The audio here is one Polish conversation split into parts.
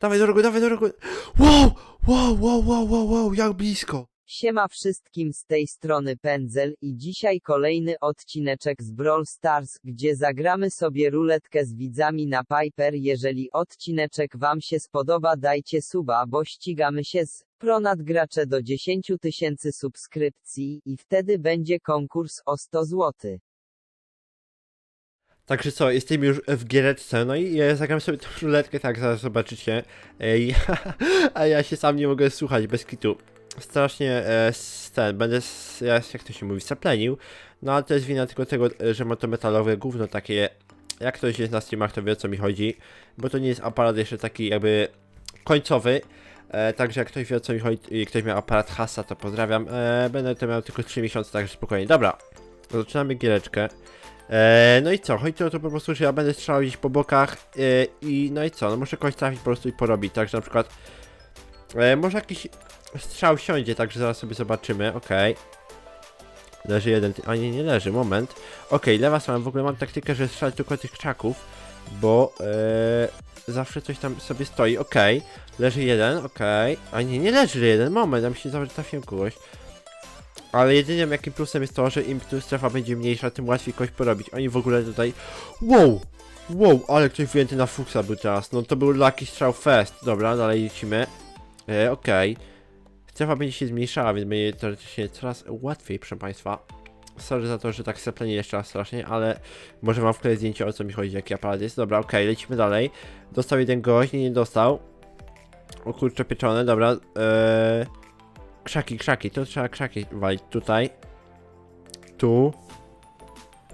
Dawaj do rogu, dawaj do rogu. Wow, wow, wow, wow, wow, wow, jak blisko. Siema wszystkim z tej strony Pędzel i dzisiaj kolejny odcineczek z Brawl Stars, gdzie zagramy sobie ruletkę z widzami na Piper. Jeżeli odcineczek wam się spodoba dajcie suba, bo ścigamy się z Pronad gracze do 10 tysięcy subskrypcji i wtedy będzie konkurs o 100 zł. Także co, jesteśmy już w giereczce, no i e, zagram sobie tą ruletkę, tak, zaraz zobaczycie. Ej, a ja się sam nie mogę słuchać, bez kitu. Strasznie e, ten, będę, s- ja- jak to się mówi, saplenił. No ale to jest wina tylko tego, e, że ma to metalowe gówno takie, jak ktoś jest na streamach, to wie o co mi chodzi. Bo to nie jest aparat jeszcze taki jakby końcowy. E, także jak ktoś wie o co mi chodzi i ktoś miał aparat Hasa, to pozdrawiam. E, będę to miał tylko 3 miesiące, także spokojnie. Dobra, zaczynamy giereczkę. E, no i co? Chodzi o to po prostu, że ja będę strzelał gdzieś po bokach e, i no i co? No muszę kogoś trafić po prostu i porobić, także na przykład e, może jakiś strzał siądzie, także zaraz sobie zobaczymy, okej. Leży jeden, a nie, nie leży, moment. Okej, lewa strona, w ogóle mam taktykę, że strzelać tylko tych krzaków, bo zawsze coś tam sobie stoi, okej. Leży jeden, okej. A nie, nie leży jeden, moment, ja myślę, że trafiłem kogoś. Ale jedynym jakim plusem jest to, że im tu strefa będzie mniejsza, tym łatwiej kogoś porobić. Oni w ogóle tutaj... Wow! Wow, ale ktoś wyjęty na fuksa był teraz. No to był Lucky Strzał Fest. Dobra, dalej lecimy. E, Okej. Strefa będzie się zmniejszała, więc będzie teoretycznie coraz łatwiej, proszę Państwa. Sorry za to, że tak seplenię jeszcze raz strasznie, ale może Wam wkleję zdjęcie o co mi chodzi, jaki aparat jest. Dobra, okej, lecimy dalej. Dostał jeden gość, nie, nie dostał. O kurczę, pieczone, dobra. Eee... Krzaki, krzaki, tu trzeba krzaki walić. Tutaj. Tu.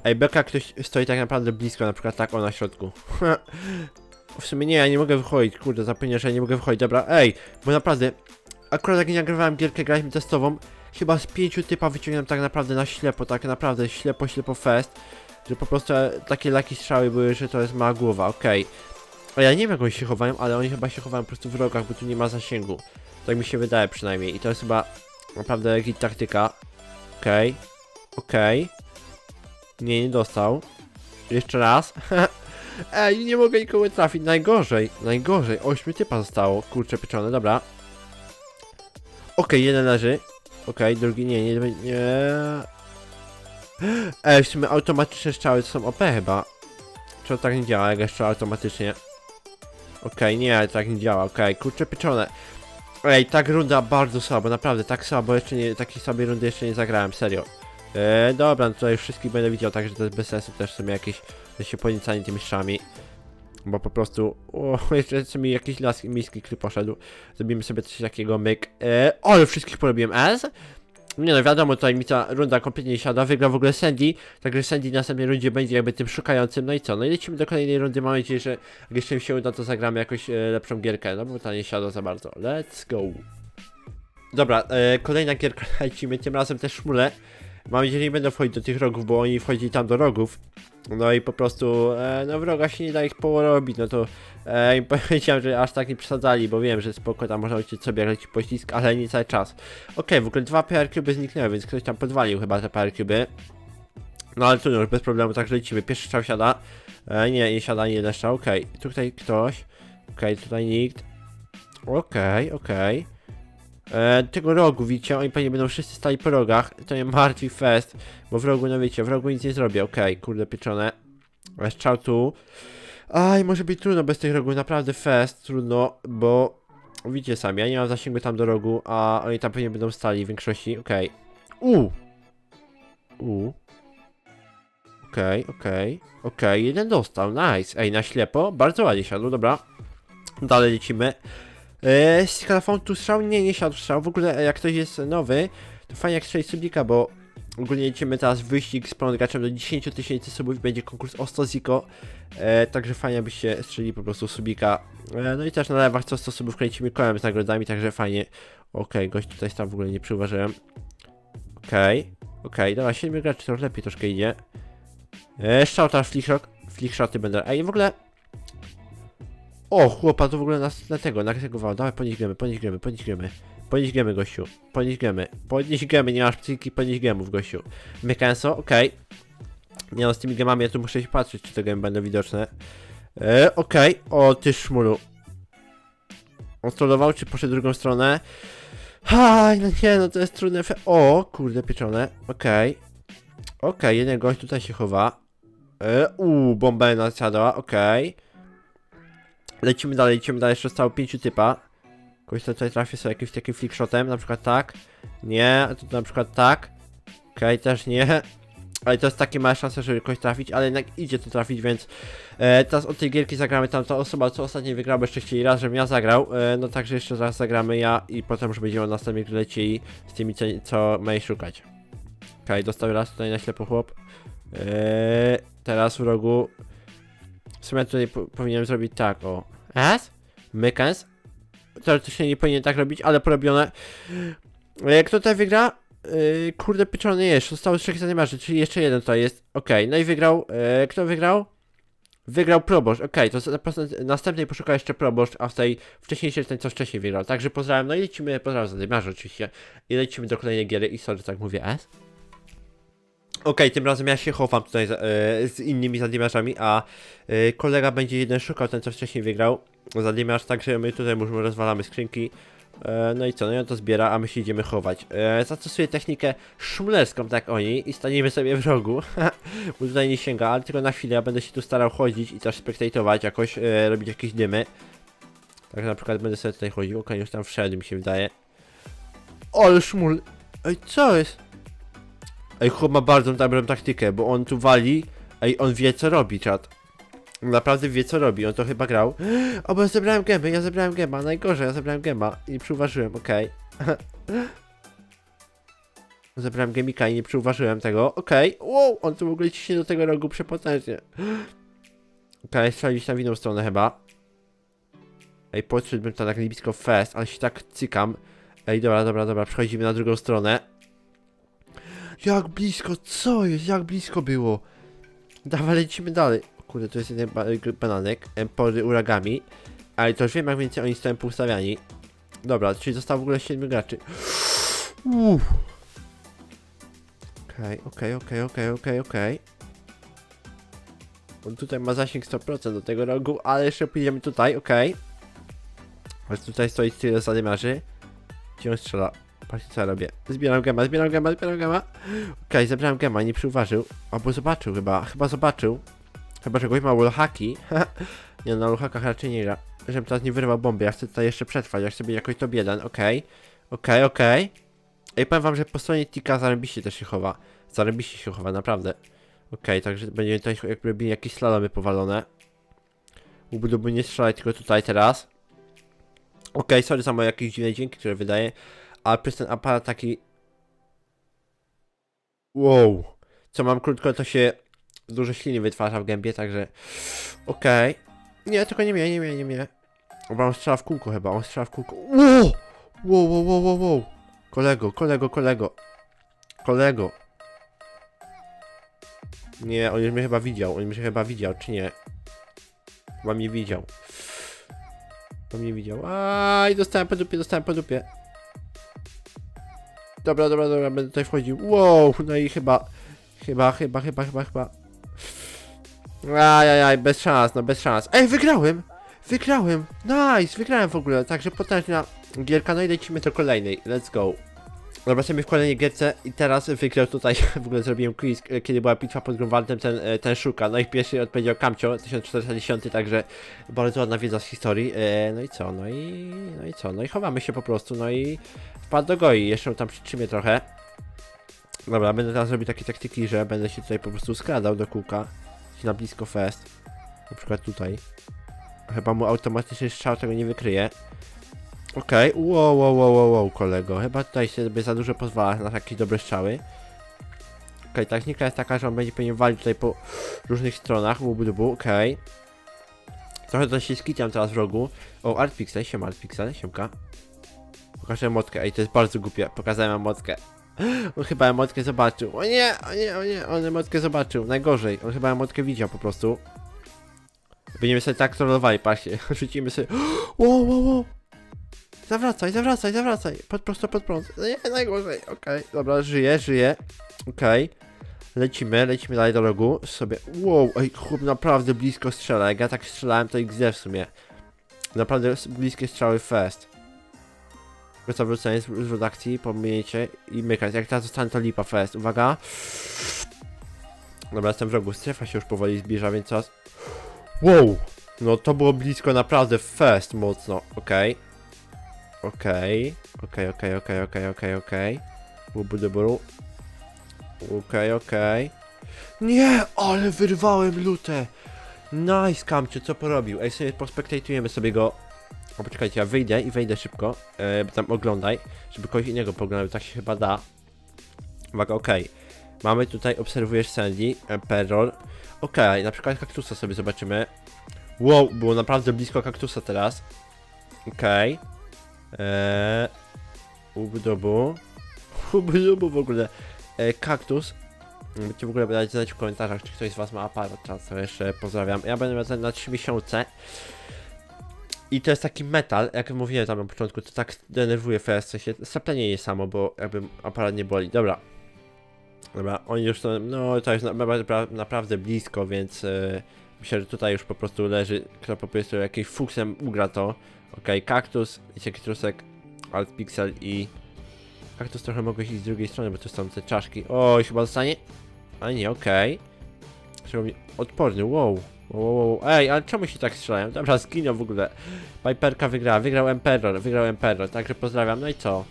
Ej, beka ktoś stoi tak naprawdę blisko, na przykład tak o na środku. w sumie nie, ja nie mogę wychodzić, kurde, zapomniałem, że ja nie mogę wychodzić. Dobra, ej, bo naprawdę, akurat jak nie nagrywałem gierkę, graliśmy testową, chyba z pięciu typa wyciągnąłem tak naprawdę na ślepo, tak naprawdę ślepo, ślepo fest, że po prostu takie laki strzały były, że to jest mała głowa, okej. A ja nie wiem jak oni się chowają, ale oni chyba się chowają po prostu w rogach, bo tu nie ma zasięgu. Tak mi się wydaje przynajmniej. I to jest chyba naprawdę jakaś taktyka. Okej. Okej. Nie, nie dostał. Jeszcze raz. Ej, nie mogę nikogo trafić. Najgorzej. Najgorzej. Ośmiu typa zostało. Kurczę pieczone, dobra. Okej, jeden leży. Okej, drugi nie, nie, nie. Ej, w sumie automatyczne strzały to są OP chyba. Czy to tak nie działa, jak jeszcze automatycznie? Okej, nie, tak nie działa, okej, kurczę pieczone. Ej, tak runda bardzo słabo, naprawdę tak słabo, jeszcze nie, takiej słabej rundy jeszcze nie zagrałem, serio. E, dobra, no tutaj już wszystkich będę widział, także to jest bez sensu też w sumie jakieś, że się ponicanie tymi strzałami. Bo po prostu, o, jeszcze sobie jakiś las miejski klip poszedł. Zrobimy sobie coś takiego, myk. E, ale wszystkich porobiłem S. Nie no, wiadomo, tutaj mi ta runda kompletnie nie siada, wygrał w ogóle Sandy, także Sandy w następnej rundzie będzie jakby tym szukającym, no i co, no i lecimy do kolejnej rundy, mam nadzieję, że jak jeszcze mi się uda, to zagramy jakoś e, lepszą gierkę, no bo ta nie siada za bardzo, let's go. Dobra, e, kolejna gierka, lecimy, tym razem też szmule, mam nadzieję, że nie będę wchodzić do tych rogów, bo oni wchodzili tam do rogów, no i po prostu, e, no w rogach się nie da ich porobić, no to e, powiedziałem, że aż tak nie przesadzali, bo wiem, że spoko tam można uciec sobie jakiś pościsk, ale nie cały czas. Okej, w ogóle dwa PR cuby zniknęły, więc ktoś tam podwalił chyba te PR cuby. No ale tu już bez problemu, także lecimy. Pierwszy strzał siada. E, nie, nie siada, nie jeden strzał. Okej, tutaj ktoś. Okej, tutaj nikt. Okej, okej. E, Tego rogu, widzicie, oni pewnie będą wszyscy stali po rogach. To nie martwi fest, bo w rogu, no wiecie, w rogu nic nie zrobię. Okej, kurde pieczone. E, Strzał tu. Aj, może być trudno bez tych rogów, naprawdę fest, trudno, bo widzicie sami, ja nie mam zasięgu tam do rogu, a oni tam pewnie będą stali w większości, okej. U. U. Okej, okej, okej, jeden dostał, nice. Ej, na ślepo, bardzo ładnie siadł, dobra. Dalej lecimy. Eee, tu strzał? Nie, nie siadł strzał. W ogóle jak ktoś jest nowy, to fajnie jak strzeli subika, bo ogólnie lecimy teraz wyścig z prolongaczem do 10 tysięcy subów, będzie konkurs o 100 ziko. E, także fajnie byście strzeli po prostu subika. E, no i też na lewach co 100 subów kręcimy kołem z nagrodami, także fajnie. Okej, gość tutaj tam w ogóle nie przyuważyłem. Okej, okej, dobra, 7 graczy to lepiej troszkę idzie. E, strzał teraz flickshot, flickshoty będę. Ej, w ogóle... O, chłopa, to w ogóle na, na tego, na tego. Dawaj, podnieś gemy, podnieś gemy, podnieś gemy. Podnieś gemy, gościu. Podnieś gemy. Podnieś gemy, nie masz psychiki, podnieś gemów, gościu. Mykenso, okej. Nie no, z tymi gemami ja tu muszę się patrzeć, czy te gemy będą widoczne. E, okej, o ty szmulu. On strollował, czy poszedł drugą stronę? Aj, no nie, no to jest trudne. O, kurde, pieczone. Okej. Okej, jeden gość tutaj się chowa. E, Uuu, bomba nasiadła, okej. Lecimy dalej, lecimy dalej, jeszcze zostało pięciu typa. Kogoś tutaj trafię sobie jakimś takim flickshotem, na przykład tak. Nie, tu na przykład tak. Okej, też nie. Ale to jest takie małe szanse, żeby kogoś trafić, ale jednak idzie to trafić, więc e, teraz od tej gierki zagramy tam ta osoba, co ostatnio wygrała, jeszcze chcieli raz, żebym ja zagrał. E, no także jeszcze raz zagramy ja i potem już będziemy następnie lecieli z tymi, co, co mają szukać. Okej, dostał raz tutaj na ślepo chłop. E, teraz w rogu. W sumie tutaj po, powinienem zrobić tak, o. S? Mykens? Teoretycznie nie powinien tak robić, ale porobione. E, kto tutaj wygra? Yy, kurde, pieczony jest. Zostało trzech zanimarzy, czyli jeszcze jeden tutaj jest. Okej, no i wygrał. Yy, kto wygrał? Wygrał proboszcz. Okej, to za- po- następnej poszukał jeszcze proboszcz, a w tej wcześniejszej ten co wcześniej wygrał. Także pozdrawiam. No i lecimy, pozdrawiam zanimarzy oczywiście. I lecimy do kolejnej giery i sorry, tak mówię S. Okej, tym razem ja się chowam tutaj za- e, z innymi zadymiarzami, a e, kolega będzie jeden szukał, ten co wcześniej wygrał. Zadymiarz, także my tutaj już rozwalamy skrzynki. E, no i co, no i on to zbiera, a my się idziemy chować. E, zastosuję technikę szumlerską, tak oni, i staniemy sobie w rogu. Bo tutaj nie sięga, ale tylko na chwilę ja będę się tu starał chodzić i też spektatować jakoś, e, robić jakieś dymy. Tak na przykład będę sobie tutaj chodził, okej, już tam wszedł mi się wydaje. Ale szmul! Ej, co jest? Ej, chłop ma bardzo dobrą taktykę, bo on tu wali, ej, on wie co robi, czat. Naprawdę wie co robi, on to chyba grał. O, bo ja zebrałem gębę, ja zebrałem gęba, najgorzej, ja zebrałem gęba i przyuważyłem, okej. zebrałem gemika i nie przyuważyłem tego, okej. Wow, on tu w ogóle ciśnie do tego rogu przepotężnie. Okej, strzelić tam w inną stronę chyba. Ej, podszedłbym tam tak blisko fest, ale się tak cykam. Ej, dobra, dobra, dobra, przechodzimy na drugą stronę. Jak blisko, co jest? Jak blisko było? Dawaj, lecimy dalej. Kurde, to jest jeden ba- bananek, empory uragami. Ale to już wiem, jak więcej oni stoją poustawiani. Dobra, czyli zostało w ogóle 7 graczy. Uff. Okej, okej, okej, okej, okej, okej. On tutaj ma zasięg 100% do tego rogu, ale jeszcze pójdziemy tutaj, okej. Okay. tutaj stoi tyle zadymiarzy. Gdzie on strzela? Patrzcie co ja robię. Zbieram gema, zbieram gema, zbieram gema. Okej, zebrałem gema, nie przyuważył. Albo zobaczył chyba, chyba zobaczył. Chyba, że goś ma wallhacki. nie, na wallhackach raczej nie gra. Żebym teraz nie wyrwał bomby, ja chcę tutaj jeszcze przetrwać, ja chcę być jakoś top 1, okej. Okej, okej. Ej, powiem wam, że po stronie Tika zarobiście też się chowa. Zarobiście się chowa, naprawdę. Okej, także będziemy tutaj jakby robili jakieś slalomy powalone. Ubuduby nie strzelać tylko tutaj teraz. Okej, sorry za moje jakieś dziwne dźwięki, które wydaje. Ale przez ten aparat taki... Wow. Co mam krótko, to się dużo śliny wytwarza w gębie, także... Okej. Nie, tylko nie mnie, nie mnie, nie mnie. Bo on strzela w kółko chyba, on strzela w kółko. Wow! Wow, wow, wow, wow, wow. Kolego, kolego, kolego. Kolego. Nie, on już mnie chyba widział, on mnie chyba widział, czy nie? Chyba mnie widział. Chyba mnie widział. Aj, dostałem po dupie, dostałem po dupie. Dobra, dobra, dobra, będę tutaj wchodził. Wow, no i chyba, chyba, chyba, chyba, chyba, chyba. Ajajaj, bez szans, no bez szans. Ej, wygrałem! Wygrałem! Nice, wygrałem w ogóle, także potężna gierka, no i lecimy do kolejnej, let's go. Sobie w kolejnej gierce i teraz wygrał tutaj, w ogóle zrobiłem quiz, e, kiedy była bitwa pod Grunwaldem, ten, e, ten szuka, no i pierwszy odpowiedział Kamcio, 1410, także bardzo ładna wiedza z historii, e, no i co, no i, no i co, no i chowamy się po prostu, no i wpadł do goi, jeszcze tam przytrzymie trochę. Dobra, będę teraz robić takie taktyki, że będę się tutaj po prostu skradał do kółka, na blisko fest, na przykład tutaj. Chyba mu automatyczny strzał tego nie wykryje. Okej, okay. wow, wow, wow, wow, kolego. Chyba tutaj sobie za dużo pozwala na takie dobre strzały. Okej, okay, technika jest taka, że on będzie pewnie walić tutaj po różnych stronach, łubu dubu, okej. Okay. Trochę to się skitiam teraz w rogu. O, Artpixel, siema Artpixel, siemka. Pokażę motkę, ej, to jest bardzo głupie, pokazałem motkę. On chyba emotkę zobaczył. O nie, o nie, o nie, on emotkę zobaczył. Najgorzej, on chyba emotkę widział po prostu. Będziemy sobie tak trollowali, patrzcie. Rzucimy sobie. Wow, wow, wow. Zawracaj, zawracaj, zawracaj. Pod prosto, pod prąd. No nie, najgorzej. Okej, dobra, żyję, żyję. Okej. Lecimy, lecimy dalej do rogu. Sobie. Wow, ej, chłop naprawdę blisko strzela. Jak ja tak strzelałem, to XD w sumie. Naprawdę bliskie strzały fest. Wrócę wrócenie z, z redakcji, pominięcie i mykać. Jak teraz zostanie to lipa fest. Uwaga. Dobra, jestem w rogu. Strefa się już powoli zbliża, więc czas. Wow! No to było blisko naprawdę fest mocno, okej. Okej. Okej, okej, okej, okej, okej, okej. Bubuduburu. Okej, okej. Nie, ale wyrwałem lutę. Nice, Kamczy, co porobił? Ej, sobie pospektatujemy sobie go. O, poczekajcie, ja wyjdę i wejdę szybko. E, tam oglądaj, żeby kogoś innego poglądał, tak się chyba da. Uwaga, okej. Mamy tutaj, obserwujesz Sandy, e, Perol. Okej, na przykład kaktusa sobie zobaczymy. Wow, było naprawdę blisko kaktusa teraz. Okej. Okay. Eee, ubdobu. Ubdobu w ogóle. Eee, kaktus. Możecie w ogóle dać znać w komentarzach, czy ktoś z Was ma aparat często jeszcze pozdrawiam. Ja będę miał na 3 miesiące. I to jest taki metal, jak mówiłem tam na początku, to tak denerwuje FS, się saplenie nie samo, bo jakby aparat nie boli. Dobra. Dobra, oni już to, no to jest na, na, naprawdę blisko, więc yy, myślę, że tutaj już po prostu leży, kto po prostu jakimś fuksem ugra to. Ok, kaktus, cietrusek, alt pixel i... Kaktus trochę mogę iść z drugiej strony, bo tu są te czaszki. Oj, chyba zostanie? A nie, okej. Okay. Odporny, wow. Wow, wow, wow. Ej, ale czemu się tak strzelają? Dobra, zginął w ogóle. Piperka wygrała, wygrał Emperor, wygrał Emperor, także pozdrawiam, no i co?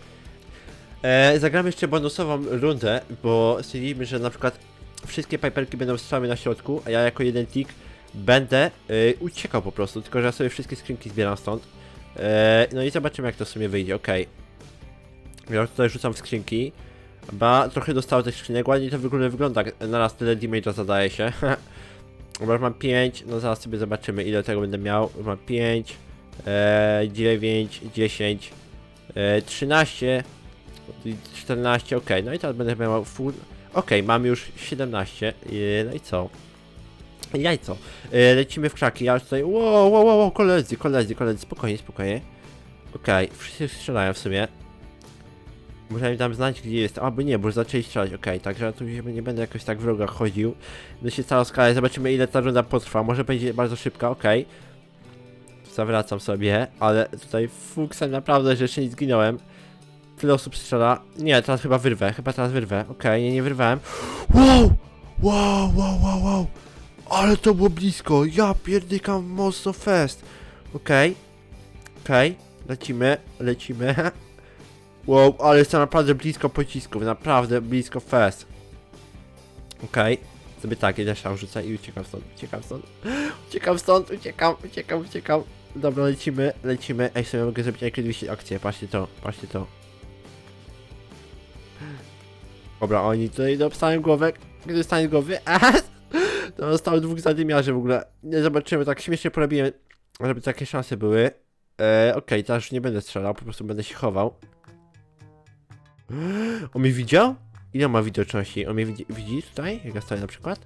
E, zagramy jeszcze bonusową rundę, bo stwierdziliśmy, że na przykład wszystkie Piperki będą strzały na środku, a ja jako jeden tik będę y, uciekał po prostu, tylko że ja sobie wszystkie skrzynki zbieram stąd. Eee, no i zobaczymy jak to w sumie wyjdzie, okej. Okay. Ja tutaj rzucam w skrzynki. Ba, trochę dostałem tych skrzynek, ładnie to wygląda, wygląda. Na raz tyle damage'a zadaje się. Dobra, mam 5, no zaraz sobie zobaczymy ile tego będę miał. Mam 5, 9, 10, 13, 14, ok, no i teraz będę miał full. Ok, mam już 17, e, eee, no i co? Jajco. E, lecimy w krzaki, ja tutaj... Wow, wow, wow, koledzy, koledzy, koledzy, spokojnie, spokojnie. Okej, okay. wszyscy strzelają w sumie. Musiałem tam znać, gdzie jest. Aby nie, bo już zaczęli strzelać. Okej, okay, także tu nie będę jakoś tak w rogach chodził. Będę się cała skala, zobaczymy ile ta runda potrwa. Może będzie bardzo szybka, okej. Okay. Zawracam sobie, ale tutaj fuksem naprawdę, że jeszcze nie zginąłem. Tyle osób strzela. Nie, teraz chyba wyrwę, chyba teraz wyrwę. Okej, okay, nie, nie wyrwałem. Wow! Wow, wow, wow, wow! Ale to było blisko, ja pierdykam mocno fest. Okej, okay. okej, okay. lecimy, lecimy. Wow, ale jestem naprawdę blisko pocisków, naprawdę blisko fest. Okej, okay. sobie takie deszcza rzucę i uciekam stąd, uciekam stąd. Uciekam stąd, uciekam, uciekam, uciekam. Dobra, lecimy, lecimy. Ej, sobie mogę zrobić jakieś 200 akcje, patrzcie to, patrzcie to. Dobra, oni tutaj dostają głowę, gdy dostanie głowy, a to zostało dwóch zadimiarzy w ogóle. Nie zobaczymy, tak śmiesznie porobiłem, żeby takie szanse były. E, Okej, okay, teraz już nie będę strzelał, po prostu będę się chował. On mnie widział? Ile ma widoczności? On mnie widzi, widzi tutaj, jak ja stoję na przykład?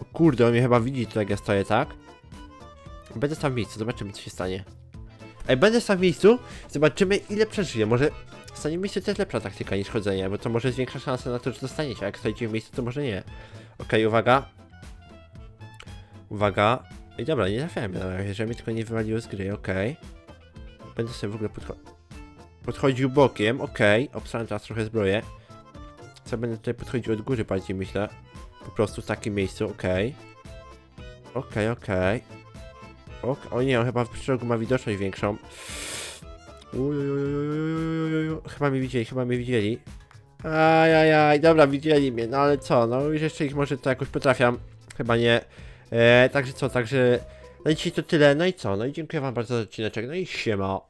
O kurde, on mnie chyba widzi tutaj, jak ja stoję, tak? Będę tam w miejscu, zobaczymy co się stanie. Ej, będę tam w miejscu, zobaczymy ile przeżyję, może stanie miejsce to jest lepsza taktyka niż chodzenie, bo to może zwiększa szanse na to, że dostaniecie, a jak stoicie w miejscu, to może nie. Okej, okay, uwaga. Uwaga. I dobra, nie trafiałem na razie, że mnie tylko nie wywaliło z gry, okej. Okay. Będę sobie w ogóle podcho podchodził bokiem, okej. Okay. Teraz trochę zbroję. Co będę tutaj podchodził od góry bardziej, myślę. Po prostu w takim miejscu, okej. Okej, okej. O nie, on chyba w przyrogu ma widoczność większą. Chyba mi widzieli, chyba mi widzieli. Ajajaj, dobra, widzieli mnie, no ale co, no już jeszcze ich może to jakoś potrafiam, chyba nie. E, także co, także no na dzisiaj to tyle, no i co, no i dziękuję wam bardzo za odcineczek, no i siema.